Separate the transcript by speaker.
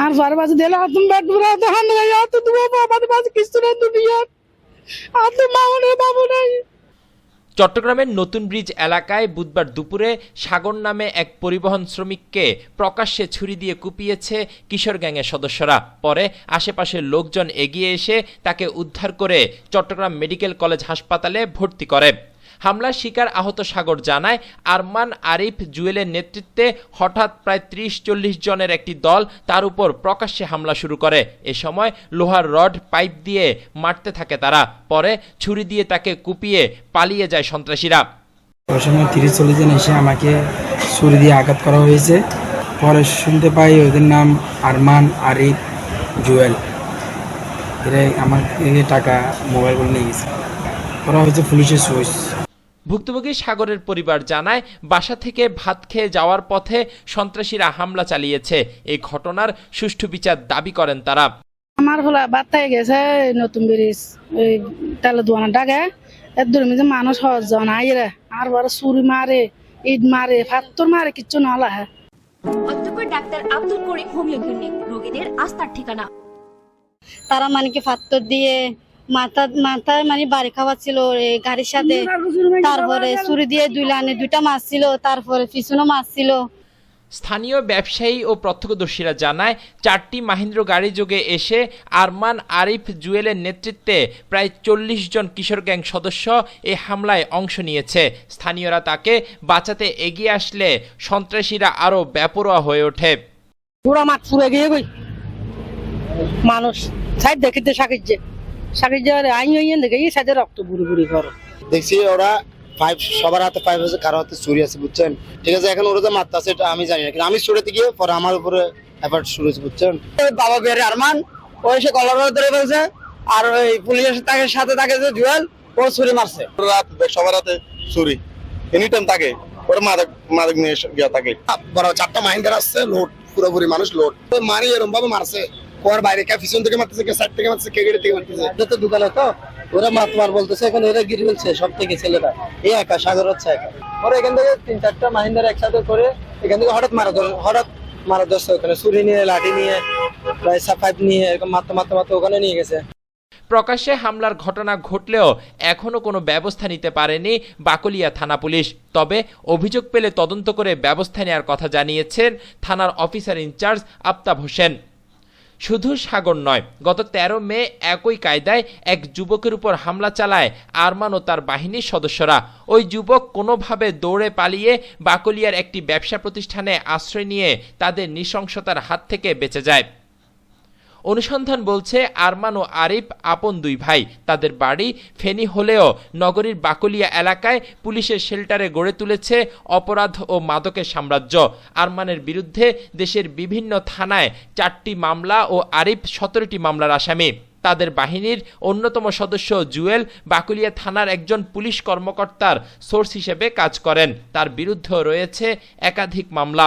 Speaker 1: আর দিলে ব্যাট তো হান গই আত তুমি বাবা বাজে কিছু মাউনে বাবু নাই।
Speaker 2: চট্টগ্রামের নতুন ব্রিজ এলাকায় বুধবার দুপুরে সাগর নামে এক পরিবহন শ্রমিককে প্রকাশ্যে ছুরি দিয়ে কুপিয়েছে কিশোর গ্যাংয়ের সদস্যরা। পরে আশেপাশের লোকজন এগিয়ে এসে তাকে উদ্ধার করে চট্টগ্রাম মেডিকেল কলেজ হাসপাতালে ভর্তি করে। হামলার শিকার আহত সাগর জানায়। আরমান আরিফ জুয়েলের নেতৃত্বে হঠাৎ প্রায় ত্রিশ চল্লিশ জনের একটি দল তার উপর প্রকাশ্যে হামলা শুরু করে। এ সময় লোহার রড, পাইপ দিয়ে মারতে থাকে তারা। পরে ছুরি দিয়ে তাকে কুপিয়ে পালিয়ে যায় সন্ত্রাসীরা।
Speaker 3: ওই সময় তিরিশ চল্লিশ জন এসে আমাকে ছুরি দিয়ে আঘাত করা হয়েছে। পরে শুনতে পাই ওদের নাম আরমান আরিফ জুয়েল। এরা আমার টাকা মোবাইলগুলো নিয়ে গেছে। ওরা হয়েছে পুলিশের সোর্স
Speaker 2: ভুক্তভোগী সাগরের পরিবার জানায় বাসা থেকে ভাত খেয়ে যাওয়ার পথে সন্ত্রাসীরা হামলা চালিয়েছে। এই ঘটনার সুষ্ঠু বিচার দাবি করেন তারা।
Speaker 1: আমার হলা বাত্তায় গেছে নতুন ব্রিজ ওই তেলে দোয়ানা ডাকে। এর দূরে যে মানুষ জন আইরে আর বড় সুরি মারে ইট মারে ফাত্তর মারে কিচ্ছু নলা হ্যাঁ
Speaker 4: অধ্যক্ষ doctor Abdul Karim homeo clinic রোগীদের আস্থার ঠিকানা।
Speaker 5: তারা মানে কি ফাত্তর দিয়ে মাথা মাথায় মানে বাড়ি খাওয়াচ্ছিল এ গাড়ির সাথে। তারপরে ছুরি দিয়ে দুই লাইনে দুইটা মাছ ছিল তারপরে পিছনে মাছ ছিল।
Speaker 2: স্থানীয় ব্যবসায়ী ও প্রত্যক্ষদর্শীরা জানায় চারটি মাহিন্দ্র গাড়ি যোগে এসে আরমান আরিফ জুয়েলের নেতৃত্বে প্রায় চল্লিশ জন কিশোর গ্যাং সদস্য এই হামলায় অংশ নিয়েছে। স্থানীয়রা তাকে বাঁচাতে এগিয়ে আসলে সন্ত্রাসীরা আরও বেপরোয়া হয়ে ওঠে।
Speaker 6: পুরা মাঠ পুরে গিয়ে মানুষ সাইড দেখিতে আইন আইন দেখে এই সাইডে রক্ত বুড়ি বুড়ি করো
Speaker 7: দেখছি ওরা পাইপ সবার হাতে পাইপ আছে কারও হাতে চুরি আছে বুঝছেন? ঠিক আছে এখন ওরা যে আছে এটা আমি জানি না কিন্তু আমি ছুড়েতে গিয়ে পরে আমার উপরে এফার্ট শুরু হয়েছে বুঝছেন? বাবা বের আরমান ও এসে কলার ধরে ফেলছে আর ওই পুলিশের তাকে সাথে তাকে যে জুয়েল ও ছুরি মারছে।
Speaker 8: রাত সবার হাতে চুরি। এনি টাইম থাকে ওরা মাদক মাদক নিয়ে গিয়া থাকে
Speaker 7: বড় চারটা মাহিন্দার আসছে লোড পুরোপুরি মানুষ লোড। মারি এরম ভাবে মারছে। ওর বাইরে কে পিছন থেকে মারতেছে কে সাইড থেকে মারতেছে কে গেড়ে থেকে মারতেছে।
Speaker 6: এটা তো দোকানে তো ওরা মাত মার বলতেছে এখন এরা গিরে ফেলছে সব থেকে ছেলেরা। এই একা সাগর হচ্ছে একা। ওরা এখান থেকে তিন চারটা মাহিন্দার একসাথে করে এখান থেকে হঠাৎ মারা ধরে হঠাৎ মারা ধরছে ওখানে। ছুরি নিয়ে লাঠি নিয়ে প্রায় সাফাইপ নিয়ে এরকম মারতে মারতে মারতে ওখানে নিয়ে গেছে।
Speaker 2: প্রকাশ্যে হামলার ঘটনা ঘটলেও এখনও কোনো ব্যবস্থা নিতে পারেনি বাকলিয়া থানা পুলিশ। তবে অভিযোগ পেলে তদন্ত করে ব্যবস্থা নেওয়ার কথা জানিয়েছেন থানার অফিসার ইনচার্জ আফতাব হোসেন। শুধু সাগর নয়, গত ১৩ মে একই কায়দায় এক যুবকের উপর হামলা চালায় আরমান ও তার বাহিনীর সদস্যরা। ওই যুবক কোনোভাবে দৌড়ে পালিয়ে বাকলিয়ার একটি ব্যবসা প্রতিষ্ঠানে আশ্রয় নিয়ে তাদের নৃশংসতার হাত থেকে বেঁচে যায়। অনুসন্ধান বলছে, আরমান ও আরিফ আপন দুই ভাই। তাদের বাড়ি ফেনী হলেও নগরীর বাকলিয়া এলাকায় পুলিশের শেল্টারে গড়ে তুলেছে অপরাধ ও মাদকের সাম্রাজ্য। আরমানের বিরুদ্ধে দেশের বিভিন্ন থানায় চারটি মামলা ও আরিফ সতেরোটি মামলার আসামি। তাদের বাহিনীর অন্যতম সদস্য জুয়েল বাকুলিয়া থানার একজন পুলিশ কর্মকর্তার সোর্স হিসেবে কাজ করেন। তার বিরুদ্ধেও রয়েছে একাধিক মামলা।